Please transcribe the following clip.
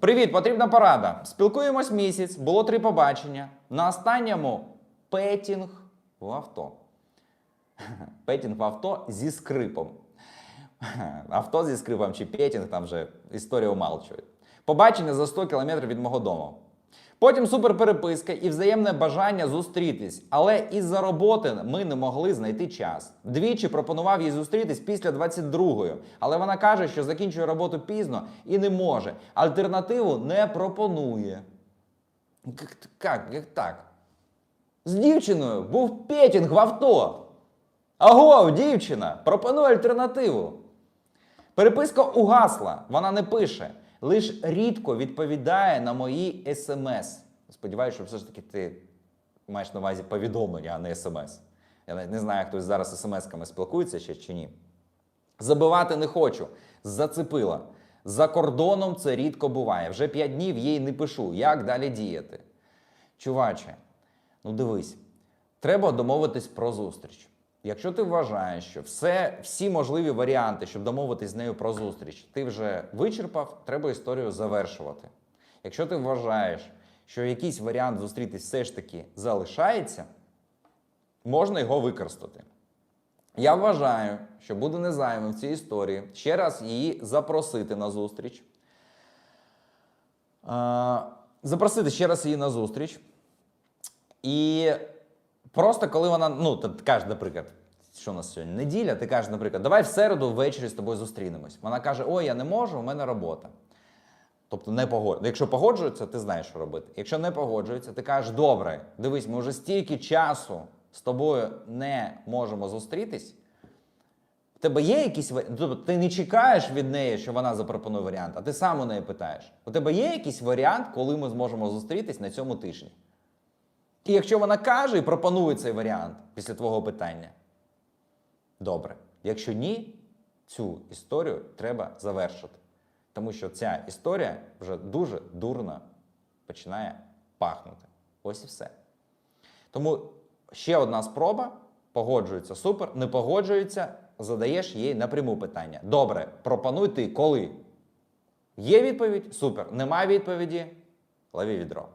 Привіт, потрібна порада. Спілкуємось місяць, було три побачення. На останньому петінг в авто. Петінг в авто зі скрипом. Авто зі скрипом чи петінг, там вже історія умалчує. Побачення за 100 кілометрів від мого дому. Потім суперпереписка і взаємне бажання зустрітись. Але із-за роботи ми не могли знайти час. Двічі пропонував їй зустрітись після 22-ї, але вона каже, що закінчує роботу пізно і не може. Альтернативу не пропонує. Як, як, так? З дівчиною був петінг в авто. Аго, дівчина, пропонуй альтернативу. Переписка угасла, вона не пише, лиш рідко відповідає на мої смс. Сподіваюся, що все ж таки ти маєш на увазі повідомлення, а не смс. Я навіть не знаю, хтось зараз смс-ками спілкується ще чи ні. Забивати не хочу. Зацепила. За кордоном це рідко буває. Вже п'ять днів їй не пишу. Як далі діяти? Чуваче, ну дивись, треба домовитись про зустріч. Якщо ти вважаєш, що все, всі можливі варіанти, щоб домовитись з нею про зустріч, ти вже вичерпав, треба історію завершувати. Якщо ти вважаєш, що якийсь варіант зустрітись все ж таки залишається, можна його використати. Я вважаю, що буде незайвим в цій історії ще раз її запросити на зустріч. Е, Запросити ще раз її на зустріч. І просто коли вона, ну, ти каже, наприклад, що у нас сьогодні? Неділя, ти кажеш, наприклад, давай в середу ввечері з тобою зустрінемось. Вона каже: Ой, я не можу, у мене робота. Тобто не погоджується. Якщо погоджується, ти знаєш, що робити. Якщо не погоджується, ти кажеш, добре, дивись, ми вже стільки часу з тобою не можемо зустрітись. В тебе є якісь тобто ти не чекаєш від неї, що вона запропонує варіант, а ти сам у неї питаєш. У тебе є якийсь варіант, коли ми зможемо зустрітись на цьому тижні? І якщо вона каже і пропонує цей варіант після твого питання, добре. Якщо ні, цю історію треба завершити. Тому що ця історія вже дуже дурно починає пахнути. Ось і все. Тому ще одна спроба. Погоджується супер, не погоджується, задаєш їй напряму питання. Добре, пропонуй ти коли. Є відповідь? Супер. Немає відповіді? Лови відро.